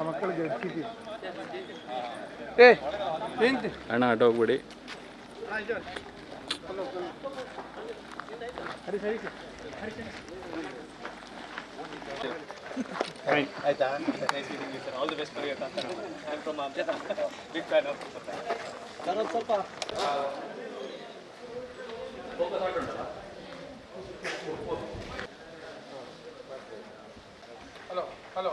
ಆ ಮಕ್ಕಳಿಗೆ ಚೀಟಿ. ಏ ನಿಂತು. ಅಣ್ಣ ಆಟ ಹೋಗ್ಬಿಡಿ. ಸರಿ ಸರಿ ಆಯ್ತಾ all the best for I am from big fan of ನಾನು ಸ್ವಲ್ಪ ಹಲೋ ಹಲೋ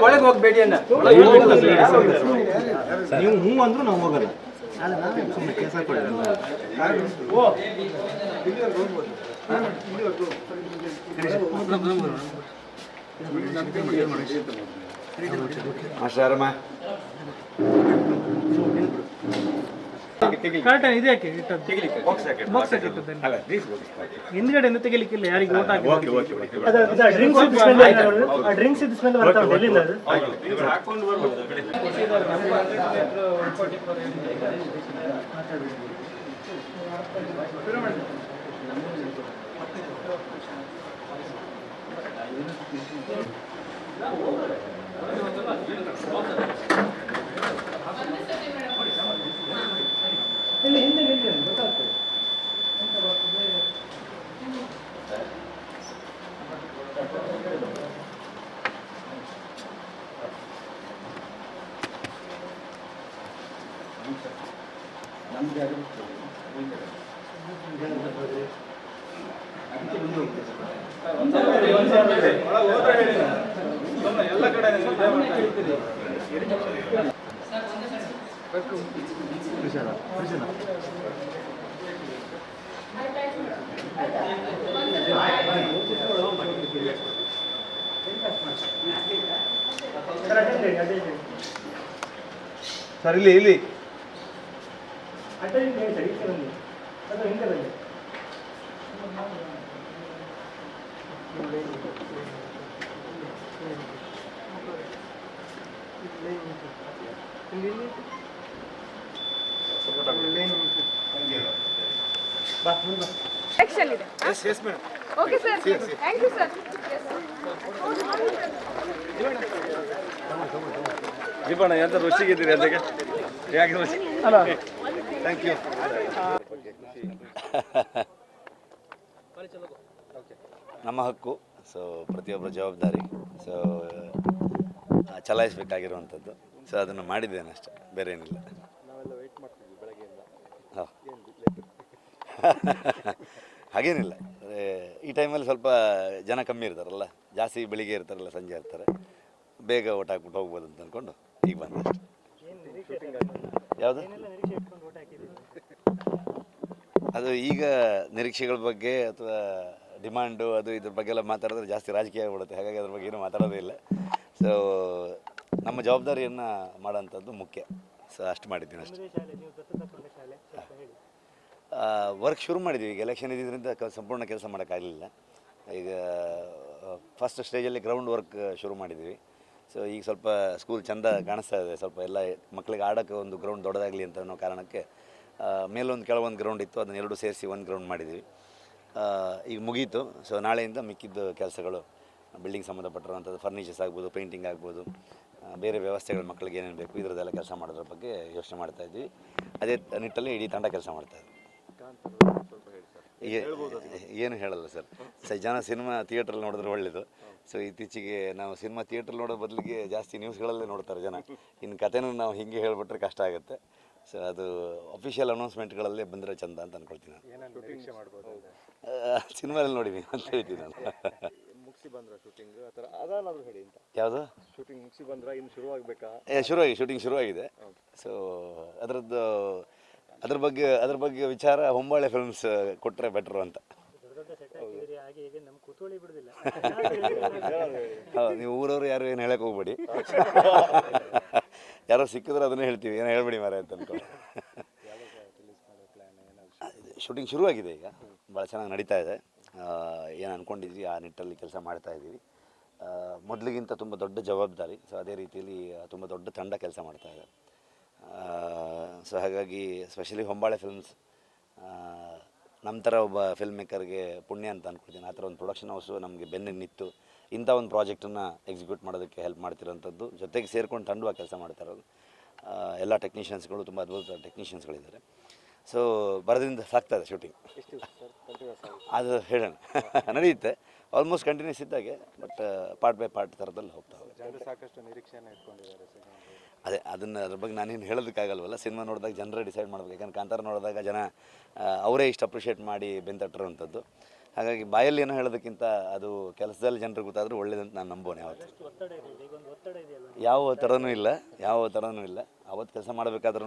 ಒಳಗೆ ಹೋಗ್ಬೇಡಿ ಅನ್ನ ನೀವು ಹ್ಞೂ ಅಂದ್ರೂ ನಾವು ಹೋಗಲ್ಲ. ಸುಮ್ಮನೆ ಕೇಸ್ ಹಾಕೊಳ್ಳಿ ಮಾಸ್ಟರಮ್ಮ ಕರೆಕ್ಟ್ ಇದೆ ಯಾಕೆ? ಇಟ್ಟದ್ದು. ಬಾಕ್ಸ್ ಯಾಕೆ ಇಟ್ಟದ್ದು ಹಿಂದ್ಗಡೆಯಿಂದ ತೆಗಿಲಿಕ್ಕಿಲ್ಲ ಯಾರಿಗೆ ಓಟ್ ಹಾಕಿ ಡ್ರಿಂಕ್ಸ್ ಇದು ಸ್ಮೆಲ್ ಬರ್ತಾ ಉಂಟು ಎಲ್ಲಿಂದ ಅದು ಸರ್ ಎಲ್ಲ ಅಟೆಂಡ್ ಸರ್ ಇಲ್ಲಿ ಇಲ್ಲಿ. ಅಟೆಂಡ್ ಹೇಳಿ ಸರ್ ಈಚೆ ಬನ್ನಿ ಅದು ಹಿಂದೆ ಬನ್ನಿ ಇದೆ. Okay sir thank you sir ದೀಪಣ್ಣ ಎಂತ ರುಚಿಗಿದ್ದೀರಿ ಅದಕ್ಕೆ ಯಾಕೆ ರುಚಿ? ಥ್ಯಾಂಕ್ ಯು ನಮ್ಮ ಹಕ್ಕು. ಸೊ ಪ್ರತಿಯೊಬ್ಬರ ಜವಾಬ್ದಾರಿ. ಸೊ ಚಲಾಯಿಸಬೇಕಾಗಿರುವಂಥದ್ದು. ಸೊ ಅದನ್ನು ಮಾಡಿದ್ದೇನೆ ಅಷ್ಟೇ. ಬೇರೆ ಏನಿಲ್ಲ ಹಾ. ಹಾಗೇನಿಲ್ಲ. ಅಂದರೆ ಈ ಟೈಮಲ್ಲಿ ಸ್ವಲ್ಪ ಜನ ಕಮ್ಮಿ ಇರ್ತಾರಲ್ಲ. ಜಾಸ್ತಿ ಬೆಳಿಗ್ಗೆ ಇರ್ತಾರಲ್ಲ ಸಂಜೆ ಇರ್ತಾರೆ. ಬೇಗ ಊಟ ಹಾಕ್ಬಿಟ್ಟು ಹೋಗ್ಬೋದು ಅಂತ ಅಂದ್ಕೊಂಡು ಈಗ ಬಂದೆ ಅಷ್ಟೇ. ಯಾವುದು? ಅದು ಈಗ ನಿರೀಕ್ಷೆಗಳ ಬಗ್ಗೆ ಅಥವಾ ಡಿಮಾಂಡು ಅದು ಇದ್ರ ಬಗ್ಗೆ ಎಲ್ಲ ಮಾತಾಡಿದ್ರೆ ಜಾಸ್ತಿ ರಾಜಕೀಯ ಆಗಿಬಿಡುತ್ತೆ. ಹಾಗಾಗಿ ಅದ್ರ ಬಗ್ಗೆ ಏನೂ ಮಾತಾಡೋದೇ ಇಲ್ಲ. ಸೊ ನಮ್ಮ ಜವಾಬ್ದಾರಿಯನ್ನು ಮಾಡೋಂಥದ್ದು ಮುಖ್ಯ. ಸೊ ಅಷ್ಟು ಮಾಡಿದ್ದೀನಿ ಅಷ್ಟೇ. ವರ್ಕ್ ಶುರು ಮಾಡಿದ್ವಿ. ಈಗ ಎಲೆಕ್ಷನ್ ಇದ್ದಿದ್ದರಿಂದ ಸಂಪೂರ್ಣ ಕೆಲಸ ಮಾಡೋಕ್ಕಾಗಲಿಲ್ಲ ಈಗ ಫಸ್ಟ್ ಸ್ಟೇಜಲ್ಲಿ ಗ್ರೌಂಡ್ ವರ್ಕ್ ಶುರು ಮಾಡಿದ್ವಿ. ಸೊ ಈಗ ಸ್ವಲ್ಪ ಸ್ಕೂಲ್ ಚೆಂದ ಕಾಣಿಸ್ತಾ ಇದೆ. ಸ್ವಲ್ಪ ಎಲ್ಲ ಮಕ್ಕಳಿಗೆ ಆಡೋಕ್ಕೆ ಒಂದು ಗ್ರೌಂಡ್ ದೊಡ್ಡದಾಗಲಿ ಅಂತ ಅನ್ನೋ ಕಾರಣಕ್ಕೆ ಮೇಲೊಂದು ಕೆಳಗೊಂದು ಗ್ರೌಂಡ್ ಇತ್ತು, ಅದನ್ನ ಎರಡು ಸೇರಿಸಿ ಒಂದು ಗ್ರೌಂಡ್ ಮಾಡಿದ್ವಿ. ಈಗ ಮುಗೀತು. ಸೊ ನಾಳೆಯಿಂದ ಮಿಕ್ಕಿದ್ದು ಕೆಲಸಗಳು ಬಿಲ್ಡಿಂಗ್ ಸಂಬಂಧಪಟ್ಟಿರುವಂಥದ್ದು ಫರ್ನಿಚರ್ಸ್ ಆಗ್ಬೋದು ಪೇಂಟಿಂಗ್ ಆಗ್ಬೋದು ಬೇರೆ ವ್ಯವಸ್ಥೆಗಳು ಮಕ್ಕಳಿಗೆ ಏನೇನು ಬೇಕು, ಇದರದ್ದೆಲ್ಲ ಕೆಲಸ ಮಾಡೋದ್ರ ಬಗ್ಗೆ ಯೋಚನೆ ಮಾಡ್ತಾ ಇದ್ವಿ. ಅದೇ ನಿಟ್ಟಲ್ಲಿ ಇಡೀ ತಂಡ ಕೆಲಸ ಮಾಡ್ತಾ ಇದ್ವಿ. ಏನು ಹೇಳಲ್ಲ ಸರ್. ಜನ ಸಿನಿಮಾ ಥಿಯೇಟ್ರಲ್ಲಿ ನೋಡಿದ್ರೆ ಒಳ್ಳೇದು. ಸೊ ಇತ್ತೀಚೆಗೆ ನಾವು ಸಿನಿಮಾ ಥಿಯೇಟ್ರ್ ನೋಡೋ ಬದಲಿಗೆ ಜಾಸ್ತಿ ನ್ಯೂಸ್ಗಳಲ್ಲೇ ನೋಡ್ತಾರೆ ಜನ. ಇನ್ನು ಕಥೆನೂ ನಾವು ಹಿಂಗೆ ಹೇಳಿಬಿಟ್ರೆ ಕಷ್ಟ ಆಗುತ್ತೆ. ಸೊ ಅದು ಅಫಿಷಿಯಲ್ ಅನೌನ್ಸ್ಮೆಂಟ್ಗಳಲ್ಲೇ ಬಂದರೆ ಚಂದ ಅಂತ ಅನ್ಕೊಳ್ತೀನಿ ನಾನು. ಸಿನಿಮಾದಲ್ಲಿ ನೋಡಿದ್ದೀನಿ ಅಂತ ಹೇಳ್ತೀನಿ ನಾನು. ಮುಗಿಸಿ ಬಂದ್ರ ಶೂಟಿಂಗ್ ಆ ಥರ ಅದಾದ್ರು ಹೇಳಿ ಅಂತ. ಯಾವುದು? ಶೂಟಿಂಗ್ ಮುಗಿಸಿ ಬಂದ್ರ? ಇನ್ನು ಶುರುವಾಗಬೇಕಾ ಏ ಶುರುವಾಗಿ ಶೂಟಿಂಗ್ ಶುರುವಾಗಿದೆ ಸೊ ಅದರದ್ದು ಅದ್ರ ಬಗ್ಗೆ ಅದ್ರ ಬಗ್ಗೆ ವಿಚಾರ ಹೊಂಬಾಳೆ ಫಿಲ್ಮ್ಸ್ ಕೊಟ್ಟರೆ ಬೆಟ್ರು ಅಂತ. ಹೌದು. ನೀವು ಊರವರು ಯಾರು ಏನು ಹೇಳಕ್ಕೆ ಹೋಗ್ಬೇಡಿ. ಯಾರೋ ಸಿಕ್ಕಿದ್ರೆ ಅದನ್ನೇ ಹೇಳ್ತೀವಿ. ಏನೋ ಹೇಳ್ಬೇಡಿ ಮಾರೆ ಅಂತ ಅನ್ಕೊಂಡು. ಶೂಟಿಂಗ್ ಶುರುವಾಗಿದೆ ಈಗ. ಭಾಳ ಚೆನ್ನಾಗಿ ನಡೀತಾ ಇದೆ. ಏನು ಅಂದ್ಕೊಂಡಿದ್ವಿ ಆ ನಿಟ್ಟಲ್ಲಿ ಕೆಲಸ ಮಾಡ್ತಾ ಇದ್ದೀವಿ. ಮೊದಲಿಗಿಂತ ತುಂಬ ದೊಡ್ಡ ಜವಾಬ್ದಾರಿ. ಸೊ ಅದೇ ರೀತಿಯಲ್ಲಿ ತುಂಬ ದೊಡ್ಡ ತಂಡ ಕೆಲಸ ಮಾಡ್ತಾ ಇದೆ. ಸೊ ಹಾಗಾಗಿ ಸ್ಪೆಷಲಿ ಹೊಂಬಾಳೆ ಫಿಲ್ಮ್ಸ್ ನಮ್ಮ ಥರ ಒಬ್ಬ ಫಿಲ್ಮ್ ಮೇಕರ್ಗೆ ಪುಣ್ಯ ಅಂತ ಅಂದ್ಕೊಳ್ತೀನಿ ಆ ಥರ ಒಂದು ಪ್ರೊಡಕ್ಷನ್ ಹೌಸು ನಮಗೆ ಬೆನ್ನಿಗೆ ನಿಂತು ಇಂಥ ಒಂದು ಪ್ರಾಜೆಕ್ಟನ್ನು ಎಕ್ಸಿಕ್ಯೂಟ್ ಮಾಡೋದಕ್ಕೆ ಹೆಲ್ಪ್ ಮಾಡ್ತಿರೋಂಥದ್ದು. ಜೊತೆಗೆ ಸೇರ್ಕೊಂಡು ತಂಡವಾಗಿ ಕೆಲಸ ಮಾಡ್ತಾ ಇರೋದು ಎಲ್ಲ ಟೆಕ್ನಿಷಿಯನ್ಸ್ಗಳು ತುಂಬ ಅದ್ಭುತ ಟೆಕ್ನಿಷಿಯನ್ಸ್ಗಳಿದ್ದಾರೆ ಸೊ ಬರೋದ್ರಿಂದ ಸಾಕ್ತದೆ ಶೂಟಿಂಗ್ ಅದು ಹೇಳೋಣ. ನಡೆಯುತ್ತೆ. ಆಲ್ಮೋಸ್ಟ್ ಕಂಟಿನ್ಯೂಸ್ ಇದ್ದಾಗೆ ಬಟ್ ಪಾರ್ಟ್ ಬೈ ಪಾರ್ಟ್ ಥರದಲ್ಲಿ ಹೋಗ್ತಾ ಹೋಗುತ್ತೆ. ಸಾಕಷ್ಟು ಇಟ್ಕೊಂಡಿದ್ದಾರೆ ಅದೇ ಅದನ್ನು ಅದ್ರ ಬಗ್ಗೆ ನಾನೇನು ಹೇಳೋದಕ್ಕಾಗಲ್ವಲ್ಲ ಸಿನಿಮಾ ನೋಡಿದಾಗ ಜನರೇ ಡಿಸೈಡ್ ಮಾಡ್ಬೇಕು. ಯಾಕಂದ್ರೆ ಕಾಂತಾರ ನೋಡಿದಾಗ ಜನ ಅವರೇ ಇಷ್ಟು ಅಪ್ರಿಷಿಯೇಟ್ ಮಾಡಿ ಬೆಂತಟ್ಟಿರುವಂಥದ್ದು ಹಾಗಾಗಿ ಬಾಯಲ್ಲಿ ಏನೋ ಹೇಳೋದಕ್ಕಿಂತ ಅದು ಕೆಲಸದಲ್ಲಿ ಜನರು ಗೊತ್ತಾದರೂ ಒಳ್ಳೇದಂತ ನಾನು ನಂಬೋನೆ ಯಾವತ್ತು. ಯಾವ ಒತ್ತಡನೂ ಇಲ್ಲ ಯಾವ ಒತ್ತಡನೂ ಇಲ್ಲ. ಅವತ್ತು ಕೆಲಸ ಮಾಡಬೇಕಾದ್ರೂ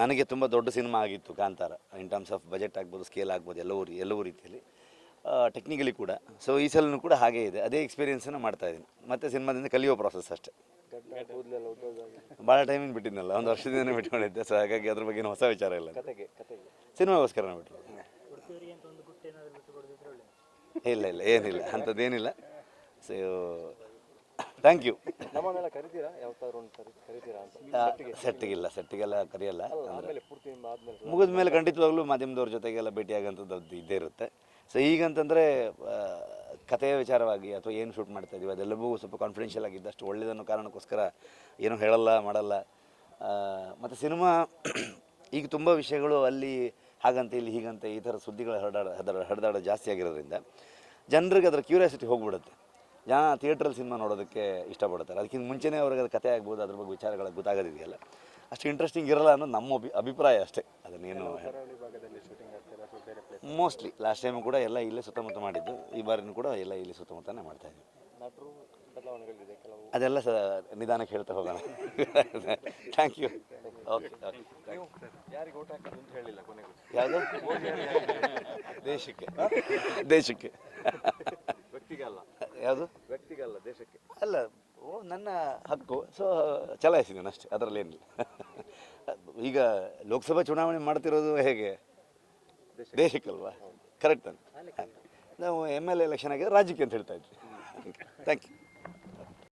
ನನಗೆ ತುಂಬ ದೊಡ್ಡ ಸಿನಿಮಾ ಆಗಿತ್ತು Kantara. In terms of budget ಆಗ್ಬೋದು ಸ್ಕೇಲ್ ಆಗ್ಬೋದು ಎಲ್ಲವೂ ಎಲ್ಲವೂ ರೀತಿಯಲ್ಲಿ. ಟೆಕ್ನಿಕಲಿ ಕೂಡ. ಸೊ ಈ ಸಲನೂ ಕೂಡ ಹಾಗೇ ಇದೆ. ಅದೇ ಎಕ್ಸ್ಪೀರಿಯನ್ಸನ್ನು ಮಾಡ್ತಾ ಇದ್ದೀನಿ ಮತ್ತು ಸಿನಿಮಾದಿಂದ ಕಲಿಯೋ ಪ್ರಾಸೆಸ್ ಅಷ್ಟೇ. ಭಾಳ ಟೈಮಿಂಗ್ ಬಿಟ್ಟಿದ್ನಲ್ಲ ಒಂದು ವರ್ಷದಿಂದ ಬಿಟ್ಕೊಂಡಿದ್ದೆ. ಸೊ ಹಾಗಾಗಿ ಅದ್ರ ಬಗ್ಗೆ ಏನು ಹೊಸ ವಿಚಾರ ಇಲ್ಲ ಸಿನಿಮಾಗೋಸ್ಕರ ಬಿಟ್ಟು ಇಲ್ಲ ಇಲ್ಲ ಏನಿಲ್ಲ. ಅಂಥದ್ದೇನಿಲ್ಲ. ಸೊ ಥ್ಯಾಂಕ್ ಯು ನಮ್ಮನ್ನೆಲ್ಲ ಕರಿತೀರಾ? ಯಾವತ್ತಾದ್ರು ಒಂದು ಸರಿ ಕರಿತೀರಾ ಅಂತ? ಸೆಟ್ಟಿಗಿಲ್ಲ ಸೆಟ್ಟಿಗೆಲ್ಲ ಕರೆಯಲ್ಲ. ಮುಗಿದ ಮೇಲೆ ಖಂಡಿತವಾಗ್ಲೂ ಮಾಧ್ಯಮದವ್ರ ಜೊತೆಗೆಲ್ಲ ಭೇಟಿಯಾಗಂಥದ್ದು ಇದ್ದೇ ಇರುತ್ತೆ. ಸೊ ಈಗಂತಂದರೆ ಕಥೆಯ ವಿಚಾರವಾಗಿ ಅಥವಾ ಏನು ಶೂಟ್ ಮಾಡ್ತಾ ಇದೀವಿ ಅದೆಲ್ಲವೂ ಸ್ವಲ್ಪ ಕಾನ್ಫಿಡೆನ್ಷಿಯಲ್ ಆಗಿದ್ದಷ್ಟು ಒಳ್ಳೆಯದನ್ನೋ ಕಾರಣಕ್ಕೋಸ್ಕರ ಏನೂ ಹೇಳಲ್ಲ ಮಾಡಲ್ಲ. ಮತ್ತು ಸಿನಿಮಾ ಈಗ ತುಂಬ ವಿಷಯಗಳು ಅಲ್ಲಿ ಹಾಗಂತೆ ಇಲ್ಲಿ ಹೀಗಂತೆ ಈ ಥರ ಸುದ್ದಿಗಳು ಹರಡಾಡ ಹರಡ ಹರಿದಾಡ ಜಾಸ್ತಿ ಆಗಿರೋದ್ರಿಂದ ಜನರಿಗೆ ಅದರ ಕ್ಯೂರಿಯಾಸಿಟಿ ಹೋಗ್ಬಿಡುತ್ತೆ. ಜನ ಥಿಯೇಟ್ರಲ್ಲಿ ಸಿನಿಮಾ ನೋಡೋದಕ್ಕೆ ಇಷ್ಟಪಡ್ತಾರೆ. ಅದಕ್ಕಿಂತ ಮುಂಚೆನೇ ಅವ್ರಿಗೆ ಅದು ಕತೆ ಆಗ್ಬೋದು ಅದ್ರ ಬಗ್ಗೆ ವಿಚಾರಗಳು ಗೊತ್ತಾಗೋದಿದೆಯಲ್ಲ. ಅಷ್ಟು ಇಂಟ್ರೆಸ್ಟಿಂಗ್ ಇರಲ್ಲ ಅನ್ನೋದು ನಮ್ಮ ಅಭಿ ಅಭಿಪ್ರಾಯ ಅಷ್ಟೇ. ಅದನ್ನೇನು ಕರಾವಳಿ ಭಾಗದಲ್ಲಿ ಶೂಟಿಂಗ್ ಆಗ್ತಿಲ್ಲ ಅಥವಾ ಬೇರೆ ಪ್ಲೇಸ್ ಮೋಸ್ಟ್ಲಿ ಲಾಸ್ಟ್ ಟೈಮ್ ಕೂಡ ಎಲ್ಲ ಇಲ್ಲೇ ಸುತ್ತಮುತ್ತ ಮಾಡಿದ್ದು. ಈ ಬಾರಿನೂ ಕೂಡ ಎಲ್ಲ ಇಲ್ಲಿ ಸುತ್ತಮುತ್ತನೇ ಮಾಡ್ತಾ ಇದ್ದೀವಿ. ಅದೆಲ್ಲ ಸ ನಿಧಾನಕ್ಕೆ ಹೇಳ್ತಾ ಹೋಗೋಣ. ಥ್ಯಾಂಕ್ ಯು ಓಕೆ ಓಕೆ ಯಾವುದು? ದೇಶಕ್ಕೆ. ದೇಶಕ್ಕೆ. ವ್ಯಕ್ತಿಗಲ್ಲ ಯಾವುದು? ವ್ಯಕ್ತಿಗಲ್ಲ ದೇಶಕ್ಕೆ. ಅಲ್ಲ ಓ ನನ್ನ ಹಕ್ಕು. ಸೊ ಚಲಾಯಿಸಿದ್ದೀನಿ ಅಷ್ಟೇ ಅದರಲ್ಲಿ ಏನಿಲ್ಲ. ಈಗ ಲೋಕಸಭಾ ಚುನಾವಣೆ ಮಾಡ್ತಿರೋದು ಹೇಗೆ? ದೇಶಕ್ಕಲ್ವಾ ಕರೆಕ್ಟ್ ಅಂತ ನಾವು ಎಂ ಎಲ್ ಎಲೆಕ್ಷನ್ ಆಗಿದ್ರೆ ರಾಜ್ಯಕ್ಕೆ ಅಂತ ಹೇಳ್ತಾ ಇದ್ವಿ. Thank you